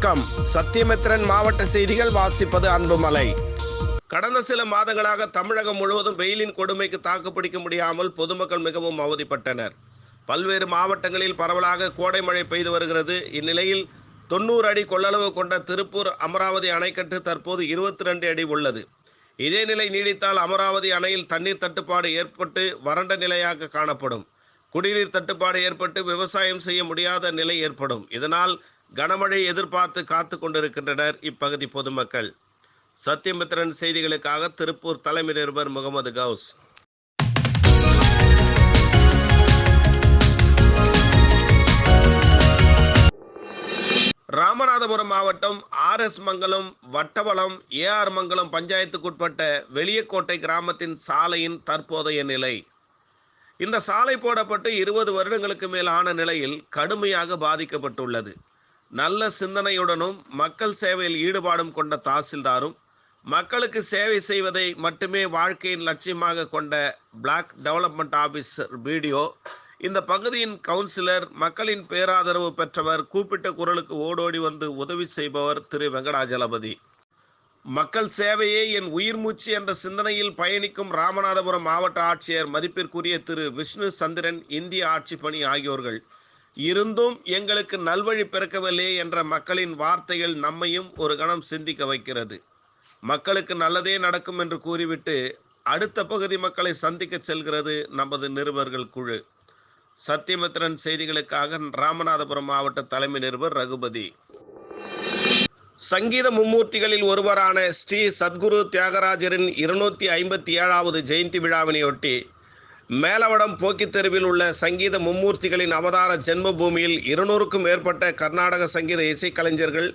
வணக்கம். சத்தியமித்திரன் மாவட்ட செய்திகள் வாசிப்பது அன்புமலை. கடந்த சில மாதங்களாக தமிழகம் முழுவதும் வெயிலின் கொடுமைக்கு தாக்குப்பிடிக்க முடியாமல் பொதுமக்கள் மிகவும் அவதிப்பட்டனர். பல்வேறு மாவட்டங்களில் பரவலாக கோடை மழை பெய்து வருகிறது. இந்நிலையில் தொண்ணூறு அடி கொள்ளளவு கொண்ட திருப்பூர் அமராவதி அணைக்கட்டு தற்போது இருபத்தி ரெண்டு அடி உள்ளது. இதே நிலை நீடித்தால் அமராவதி அணையில் தண்ணீர் தட்டுப்பாடு ஏற்பட்டு வறண்ட நிலையாக காணப்படும். குடிநீர் தட்டுப்பாடு ஏற்பட்டு விவசாயம் செய்ய முடியாத நிலை ஏற்படும். இதனால் கனமழை எதிர்பார்த்து காத்து கொண்டிருக்கின்றனர் இப்பகுதி பொதுமக்கள். சத்தியமித்திரன் செய்திகளுக்காக திருப்பூர் தலைமை நிருபர் முகமது கவுஸ். ராமநாதபுரம் மாவட்டம் R S Mangalam Vattavalam A R Mangalam பஞ்சாயத்துக்குட்பட்ட வெளியக்கோட்டை கிராமத்தின் சாலையின் தற்போதைய நிலை. இந்த சாலை போடப்பட்டு இருபது வருடங்களுக்கு மேலான நிலையில் கடுமையாக பாதிக்கப்பட்டுள்ளது. நல்ல சிந்தனையுடனும் மக்கள் சேவையில் ஈடுபாடும் கொண்ட தாசில்தாரும் மக்களுக்கு சேவை செய்வதை மட்டுமே வாழ்க்கையின் லட்சியமாக கொண்ட பிளாக் டெவலப்மெண்ட் ஆபீசர் பிடிஓ இந்த பகுதியின் கவுன்சிலர் மக்களின் பேராதரவு பெற்றவர் கூப்பிட்ட குரலுக்கு ஓடோடி வந்து உதவி செய்பவர் திரு வெங்கடாஜலபதி. மக்கள் சேவையே என் உயிர் மூச்சு என்ற சிந்தனையில் பயணிக்கும் ராமநாதபுரம் மாவட்ட ஆட்சியர் மதிப்பிற்குரிய திரு விஷ்ணு சந்திரன் இந்திய ஆட்சி பணி ஆகியோர்கள். இருந்தும் எங்களுக்கு நல்வழி பிறக்கவில்லை என்ற மக்களின் வார்த்தைகள் நம்மையும் ஒரு கணம் சிந்திக்க வைக்கிறது. மக்களுக்கு நல்லதே நடக்கும் என்று கூறிவிட்டு அடுத்த பகுதி மக்களை சந்திக்க செல்கிறது நமது நிருபர்கள் குழு. சத்தியமித்திரன் செய்திகளுக்காக ராமநாதபுரம் மாவட்ட தலைமை நிருபர் ரகுபதி. சங்கீத மும்மூர்த்திகளில் ஒருவரான ஸ்ரீ சத்குரு தியாகராஜரின் இருநூத்தி ஐம்பத்தி ஏழாவது ஜெயந்தி விழாவினையொட்டி மேலவடம் போக்கித் தெருவில் உள்ள சங்கீத மும்மூர்த்திகளின் அவதார ஜென்ம பூமியில் இருநூறுக்கும் மேற்பட்ட கர்நாடக சங்கீத இசைக்கலைஞர்கள்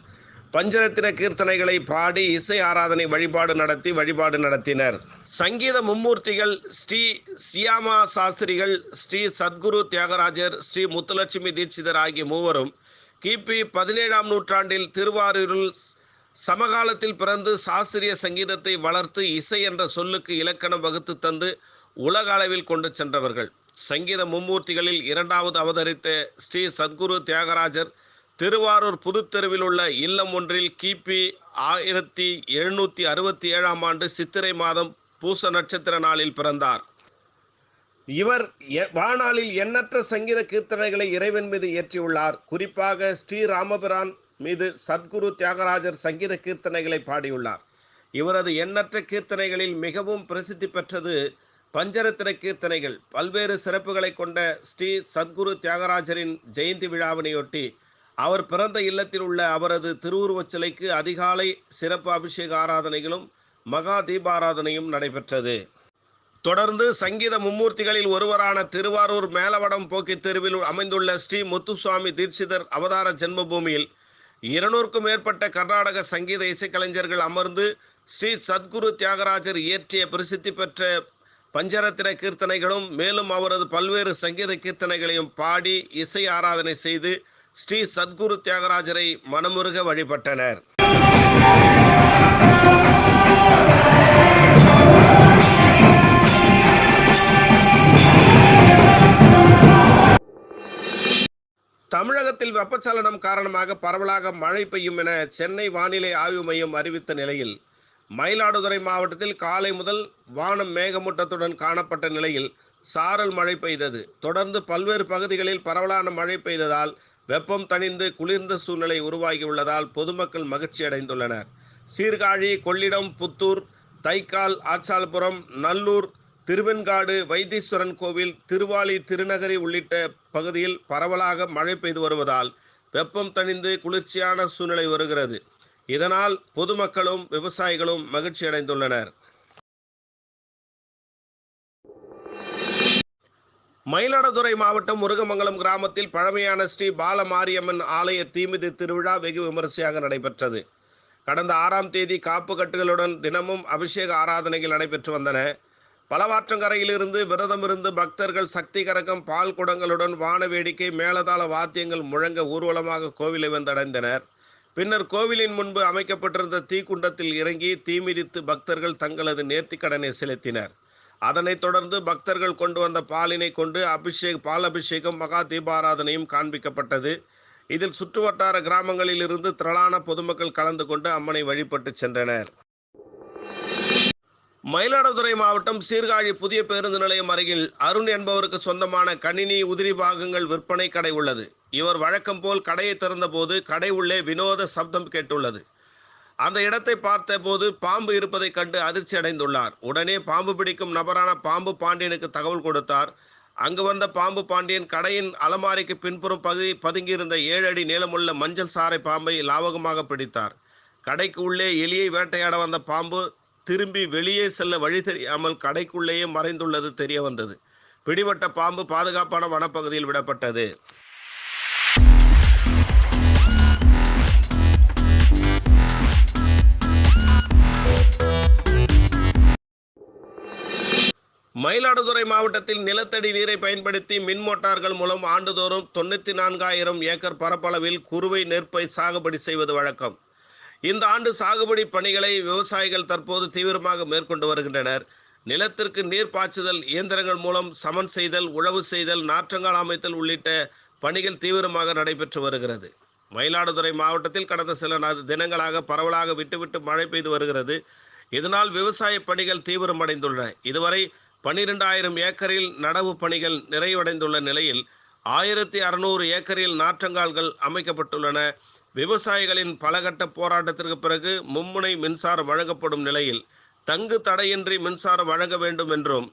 பஞ்சரத்தின கீர்த்தனைகளை பாடி இசை ஆராதனை வழிபாடு நடத்தி வழிபாடு நடத்தினர். சங்கீத மும்மூர்த்திகள் ஸ்ரீ சியாமா சாஸ்திரிகள் ஸ்ரீ சத்குரு தியாகராஜர் ஸ்ரீ முத்துலட்சுமி தீட்சிதர் ஆகிய மூவரும் கிபி பதினேழாம் நூற்றாண்டில் திருவாரூரில் சமகாலத்தில் பிறந்து சாஸ்திரிய சங்கீதத்தை வளர்த்து இசை என்ற சொல்லுக்கு இலக்கணம் வகுத்து தந்து உலக அளவில் கொண்டு சென்றவர்கள். சங்கீத மும்மூர்த்திகளில் இரண்டாவது அவதரித்த ஸ்ரீ சத்குரு தியாகராஜர் திருவாரூர் புதுத்தெருவில் உள்ள இல்லம் ஒன்றில் கிபி ஆயிரத்தி எழுநூற்றி அறுபத்தி ஏழாம் ஆண்டு சித்திரை மாதம் பூச நட்சத்திர நாளில் பிறந்தார். இவர் எ- வாழ்நாளில் எண்ணற்ற சங்கீத கீர்த்தனைகளை இறைவன் மீது இயற்றியுள்ளார் குறிப்பாக ஸ்ரீ ராமபிரான் மீது சத்குரு தியாகராஜர் சங்கீத கீர்த்தனைகளை பாடியுள்ளார். இவரது எண்ணற்ற கீர்த்தனைகளில் மிகவும் பிரசித்தி பெற்றது பஞ்சரத்தின கீர்த்தனைகள் பல்வேறு சிறப்புகளை கொண்ட ஸ்ரீ சத்குரு தியாகராஜரின் ஜெயந்தி விழாவினையொட்டி அவர் பிறந்த இல்லத்தில் உள்ள அவரது திருவுருவச் சிலைக்கு அதிகாலை சிறப்பு அபிஷேக ஆராதனைகளும் மகா தீபாராதனையும் நடைபெற்றது. தொடர்ந்து சங்கீத மும்மூர்த்திகளில் ஒருவரான திருவாரூர் மேலவடம் போக்கி தெருவில் அமைந்துள்ள ஸ்ரீ முத்துசுவாமி தீட்சிதர் அவதார ஜென்மபூமியில் இருநூறுக்கும் மேற்பட்ட கர்நாடக சங்கீத இசைக்கலைஞர்கள் அமர்ந்து ஸ்ரீ சத்குரு தியாகராஜர் இயற்றிய பிரசித்தி பெற்ற பஞ்சரத்தின கீர்த்தனைகளும் மேலும் அவரது பல்வேறு சங்கீத கீர்த்தனைகளையும் பாடி இசை ஆராதனை செய்து ஸ்ரீ சத்குரு தியாகராஜரை மனமுருக வழிபட்டனர். தமிழகத்தில் வெப்பச்சலனம் காரணமாக பரவலாக மழை பெய்யும் என சென்னை வானிலை ஆய்வு மையம் அறிவித்த நிலையில் மயிலாடுதுறை மாவட்டத்தில் காலை முதல் வானம் மேகமூட்டத்துடன் காணப்பட்ட நிலையில் சாரல் மழை பெய்தது. தொடர்ந்து பல்வேறு பகுதிகளில் பரவலான மழை பெய்ததால் வெப்பம் தணிந்து குளிர்ந்த சூழ்நிலை உருவாகியுள்ளதால் பொதுமக்கள் மகிழ்ச்சி அடைந்துள்ளனர் சீர்காழி கொள்ளிடம் புத்தூர் தைக்கால் ஆச்சால்புரம் நல்லூர் திருவெண்காடு வைத்தீஸ்வரன் கோவில் திருவாலி திருநகரி உள்ளிட்ட பகுதியில் பரவலாக மழை பெய்து வருவதால் வெப்பம் தணிந்து குளிர்ச்சியான சூழ்நிலை வருகிறது. இதனால் பொதுமக்களும் விவசாயிகளும் மகிழ்ச்சி அடைந்துள்ளனர். மயிலாடுதுறை மாவட்டம் முருகமங்கலம் கிராமத்தில் பழமையான ஸ்ரீ பாலமாரியம்மன் ஆலய தீமிதி திருவிழா வெகு விமரிசையாக நடைபெற்றது. கடந்த ஆறாம் தேதி காப்பு கட்டுகளுடன் தினமும் அபிஷேக ஆராதனைகள் நடைபெற்று வந்தன. பலவாற்றங்கரையிலிருந்து விரதமிருந்து பக்தர்கள் சக்தி கரகம் பால் குடங்களுடன் வான வேடிக்கை மேலதாள வாத்தியங்கள் முழங்க ஊர்வலமாக கோவிலை வந்தடைந்தனர். பின்னர் கோவிலின் முன்பு அமைக்கப்பட்டிருந்த தீக்குண்டத்தில் இறங்கி தீமிதித்து பக்தர்கள் தங்களது நேர்த்திக்கடனை செலுத்தினர். அதனைத் தொடர்ந்து பக்தர்கள் கொண்டு வந்த பாலினை கொண்டு அபிஷேக் பால் அபிஷேகம் மகா தீபாராதனையும் காண்பிக்கப்பட்டது. இதில் சுற்றுவட்டார கிராமங்களில் இருந்து திரளான பொதுமக்கள் கலந்து கொண்டு அம்மனை வழிபட்டு சென்றனர். மயிலாடுதுறை மாவட்டம் சீர்காழி புதிய பேருந்து நிலையம் அருகில் அருண் என்பவருக்கு சொந்தமான கணினி உதிரி பாகங்கள் விற்பனை கடை உள்ளது. இவர் வழக்கம் போல் கடையை திறந்தபோது கடை உள்ளே வினோத சப்தம் கேட்டுள்ளது. அந்த இடத்தை பார்த்தபோது பாம்பு இருப்பதை கண்டு அதிர்ச்சி அடைந்துள்ளார். உடனே பாம்பு பிடிக்கும் நபரான பாம்பு பாண்டியனுக்கு தகவல் கொடுத்தார். அங்கு வந்த பாம்பு பாண்டியன் கடையின் அலமாரிக்கு பின்புறம் பகுதி பதுங்கியிருந்த ஏழு அடி நீளமுள்ள மஞ்சள் சாறை பாம்பை லாவகமாக பிடித்தார். கடைக்கு உள்ளே எலியை வேட்டையாட வந்த பாம்பு திரும்பி வெளியே செல்ல வழி தெரியாமல் கடைக்குள்ளேயே மறைந்துள்ளது தெரிய வந்தது. பிடிபட்ட பாம்பு பாதுகாப்பான வனப்பகுதியில் விடப்பட்டது. மயிலாடுதுறை மாவட்டத்தில் நிலத்தடி நீரை பயன்படுத்தி மின் மோட்டார்கள் மூலம் ஆண்டுதோறும் தொண்ணூற்றி நான்காயிரம் ஏக்கர் பரப்பளவில் குறுவை நெற்பை சாகுபடி செய்வது வழக்கம். இந்த ஆண்டு சாகுபடி பணிகளை விவசாயிகள் தற்போது தீவிரமாக மேற்கொண்டு வருகின்றனர். நிலத்திற்கு நீர் பாய்ச்சுதல் இயந்திரங்கள் மூலம் சமன் செய்தல் உழவு செய்தல் நாற்றங்கால் அமைத்தல் உள்ளிட்ட பணிகள் தீவிரமாக நடைபெற்று வருகிறது. மயிலாடுதுறை மாவட்டத்தில் கடந்த சில தினங்களாக பரவலாக விட்டுவிட்டு மழை பெய்து வருகிறது. இதனால் விவசாய பணிகள் தீவிரமடைந்துள்ளன. இதுவரை பனிரெண்டாயிரம் ஏக்கரில் நடவு பணிகள் நிறைவடைந்துள்ள நிலையில் ஆயிரத்தி அறுநூறு ஏக்கரில் நாற்றங்கால்கள் அமைக்கப்பட்டுள்ளன. விவசாயிகளின் பலகட்ட போராட்டத்திற்கு பிறகு மும்முனை மின்சாரம் வழங்கப்படும் நிலையில் தங்கு தடையின்றி மின்சாரம் வழங்க வேண்டும் என்றும்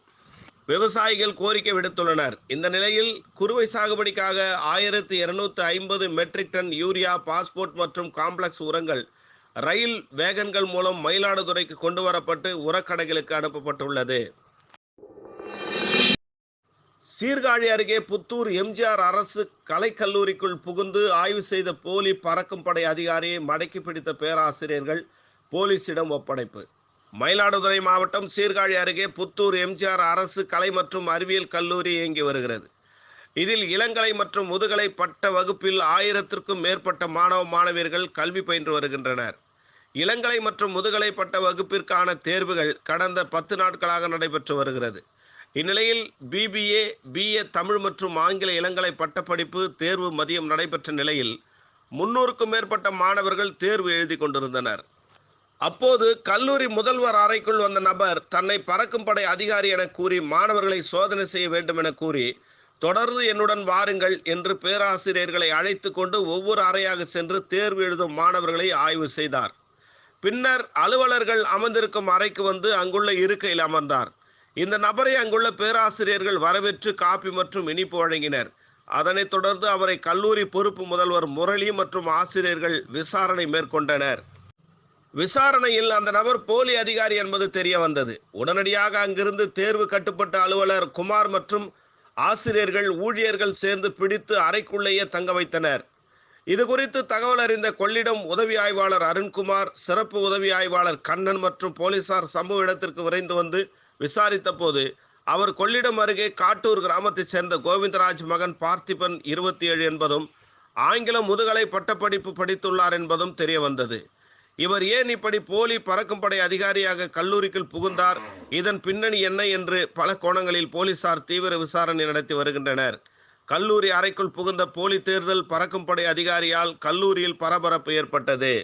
விவசாயிகள் கோரிக்கை விடுத்துள்ளனர். இந்த நிலையில் குறுவை சாகுபடிக்காக ஆயிரத்தி இருநூத்தி ஐம்பது மெட்ரிக் டன் யூரியா பாஸ்போர்ட் மற்றும் காம்ப்ளெக்ஸ் உரங்கள் ரயில் வேகன்கள் மூலம் மயிலாடுதுறைக்கு கொண்டு வரப்பட்டு உரக்கடைகளுக்கு அனுப்பப்பட்டுள்ளது. சீர்காழி அருகே புத்தூர் எம்ஜிஆர் அரசு கலைக்கல்லூரிக்குள் புகுந்து ஆய்வு செய்த போலி பறக்கும் படை அதிகாரியை மடக்கி பிடித்த பேராசிரியர்கள் போலீசிடம் ஒப்படைப்பு. மயிலாடுதுறை மாவட்டம் சீர்காழி அருகே புத்தூர் எம்ஜிஆர் அரசு கலை மற்றும் அறிவியல் கல்லூரி இயங்கி வருகிறது. இதில் இளங்கலை மற்றும் முதுகலை பட்ட வகுப்பில் ஆயிரத்திற்கும் மேற்பட்ட மாணவ மாணவியர்கள் கல்வி பயின்று வருகின்றனர். இளங்கலை மற்றும் முதுகலை பட்ட வகுப்பிற்கான தேர்வுகள் கடந்த பத்து நாட்களாக நடைபெற்று வருகிறது. இந்நிலையில் பிபிஏ பிஏ தமிழ் மற்றும் ஆங்கில இளங்கலை பட்டப்படிப்பு தேர்வு மதியம் நடைபெற்ற நிலையில் முன்னூறுக்கும் மேற்பட்ட மாணவர்கள் தேர்வு எழுதி கொண்டிருந்தனர். அப்போது கல்லூரி முதல்வர் அறைக்குள் வந்த நபர் தன்னை பறக்கும் படை அதிகாரி என கூறி மாணவர்களை சோதனை செய்ய வேண்டும் என கூறி தொடர்ந்து என்னுடன் வாருங்கள் என்று பேராசிரியர்களை அழைத்து கொண்டு ஒவ்வொரு அறையாக சென்று தேர்வு எழுதும் மாணவர்களை ஆய்வு செய்தார். பின்னர் அலுவலர்கள் அமர்ந்திருக்கும் அறைக்கு வந்து அங்குள்ள இருக்கையில் அமர்ந்தார். இந்த நபரை அங்குள்ள பேராசிரியர்கள் வரவேற்று காப்பி மற்றும் இனிப்பு வழங்கினர். அதனைத் தொடர்ந்து அவரை கல்லூரி பொறுப்பு முதல்வர் முரளி மற்றும் ஆசிரியர்கள் விசாரணை மேற்கொண்டனர். விசாரணையில் அந்த நபர் போலி அதிகாரி என்பது தெரிய வந்தது. உடனடியாக அங்கிருந்து தேர்வு கட்டுப்பட்ட அலுவலர் குமார் மற்றும் ஆசிரியர்கள் ஊழியர்கள் சேர்ந்து பிடித்து அறைக்குள்ளேயே தங்க வைத்தனர். இது குறித்து தகவல் அறிந்த கொள்ளிடம் உதவி ஆய்வாளர் அருண்குமார் சிறப்பு உதவி ஆய்வாளர் கண்ணன் மற்றும் போலீசார் சம்பவ இடத்திற்கு விரைந்து வந்து விசாரித்த போது அவர் கொள்ளிடம் அருகே காட்டூர் கிராமத்தைச் சேர்ந்த கோவிந்தராஜ் மகன் பார்த்திபன் இருபத்தி ஏழு என்பதும் ஆங்கிலம் முதுகலை பட்டப்படிப்பு படித்துள்ளார் என்பதும் தெரிய வந்தது இவர் ஏன் இப்படி போலி பறக்கும் படை அதிகாரியாக கல்லூரிக்குள் புகுந்தார்? இதன் பின்னணி என்ன என்று பல கோணங்களில் போலீசார் தீவிர விசாரணை நடத்தி வருகின்றனர். கல்லூரி அறைக்குள் புகுந்த போலி தேர்தல் பறக்கும் படை அதிகாரியால் கல்லூரியில் பரபரப்பு ஏற்பட்டது.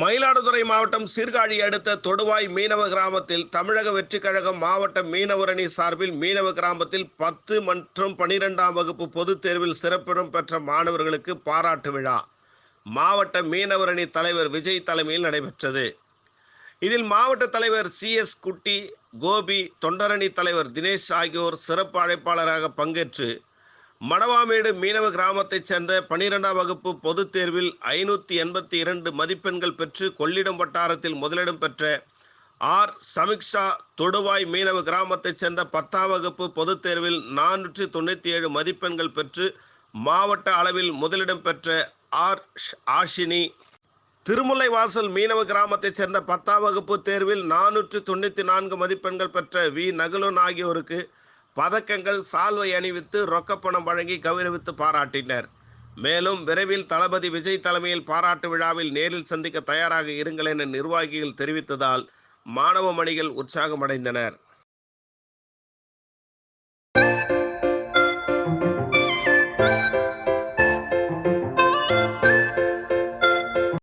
மயிலாடுதுறை மாவட்டம் சீர்காழி அடுத்த தொடுவாய் மீனவ கிராமத்தில் தமிழக வெற்றிக் கழகம் மாவட்ட மீனவரணி சார்பில் மீனவ கிராமத்தில் பத்து மற்றும் பனிரெண்டாம் வகுப்பு பொதுத் தேர்வில் சிறப்பிடம் பெற்ற மாணவர்களுக்கு பாராட்டு விழா. மாவட்ட மீனவரணி தலைவர் விஜய் தலைமையில் நடைபெற்றது. இதில் மாவட்ட தலைவர் சி எஸ் குட்டி கோபி தொண்டரணி தலைவர் தினேஷ் ஆகியோர் சிறப்பு அழைப்பாளராக பங்கேற்று மணவாமேடு மீனவ கிராமத்தைச் சேர்ந்த பனிரெண்டாம் வகுப்பு பொதுத் தேர்வில் ஐநூற்றி எண்பத்தி இரண்டு மதிப்பெண்கள் பெற்று கொள்ளிடம் வட்டாரத்தில் முதலிடம் பெற்ற ஆர். சமிக்ஷா தொடுவாய் மீனவ கிராமத்தைச் சேர்ந்த பத்தாம் வகுப்பு பொதுத் தேர்வில் நானூற்றி தொண்ணூற்றி ஏழு மதிப்பெண்கள் பெற்று மாவட்ட அளவில் முதலிடம் பெற்ற ஆர். ஷ்- ஆஷினி. திருமுல்லை வாசல் மீனவ கிராமத்தைச் சேர்ந்த பத்தாம் வகுப்பு தேர்வில் நானூற்று தொண்ணூற்றி நான்கு மதிப்பெண்கள் பெற்ற வி. நகுலன் ஆகியோருக்கு பதக்கங்கள் சால்வை அணிவித்து ரொக்கப்பணம் வழங்கி கௌரவித்து பாராட்டினர். மேலும் விரைவில் தளபதி விஜய் தலைமையில் பாராட்டு விழாவில் நேரில் சந்திக்க தயாராக இருங்கள் என நிர்வாகிகள் தெரிவித்ததால் மாணவ மணிகள் உற்சாகமடைந்தனர்.